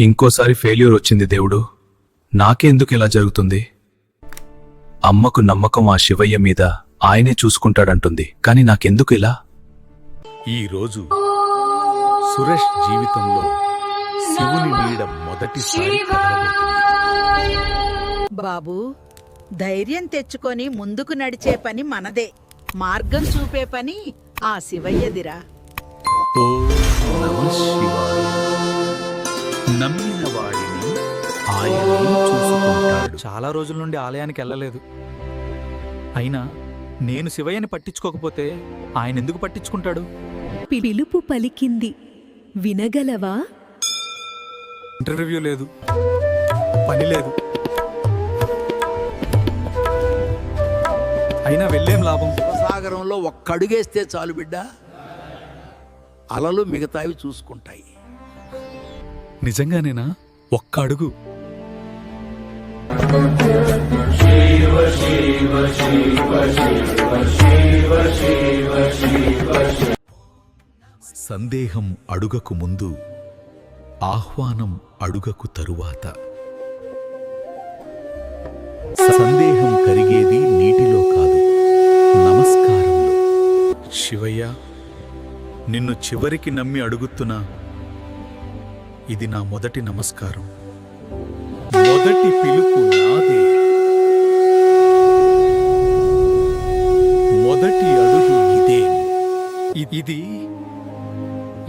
ఇంకోసారి ఫెయిల్యూర్ వచ్చింది దేవుడు. నాకెందుకు ఇలా జరుగుతుంది? అమ్మకు నమ్మకం ఆ శివయ్య మీద ఆయనే చూసుకుంటాడంటుంది. కాని నాకెందుకు ఇలా? ఈరోజు సురేష్ జీవితంలో శివుని నీడ మొదటిసారి బాబు ధైర్యం తెచ్చుకొని ముందుకు నడిచే పని మనదే. మార్గం చూపే పని ఆ శివయ్యదిరా. ఓం నమః శివాయ. చాలా రోజుల నుండి ఆలయానికి వెళ్ళలేదు. అయినా నేను శివయ్యని పట్టించుకోకపోతే ఆయన ఎందుకు పట్టించుకుంటాడు? పిలుపు పలికింది. వినగలవా? ఇంటర్వ్యూ లేదు. పని లేదు. అయినా వెళ్ళేం లాభం? సాగరంలో ఒక్కడుగేస్తే చాలు బిడ్డ. అలలు మిగతావి చూసుకుంటాయి. నిజంగానేనా? ఒక్క అడుగు సందేహం అడుగకు ముందు ఆహ్వానం అడుగకు తరువాత. సందేహం కరిగేది నీటిలో కాదు నమస్కారంలో. శివయ్య నిన్ను చివరికి నమ్మి అడుగుతున్నా ఇది నా మొదటి నమస్కారం. మొదటి పిలుపు నాదే. మొదటి అడుగు ఇదే. ఇది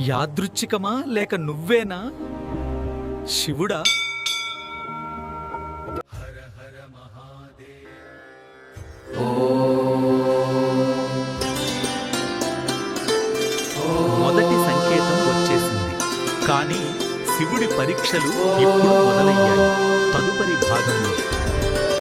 యాదృచ్ఛికమా లేక నువ్వేనా? శివుడా? మొదటి సంకేతం వచ్చేసింది. కానీ శివుడి పరీక్షలు ఇప్పుడు మొదలయ్యాయి. తదుపరి భాగంలో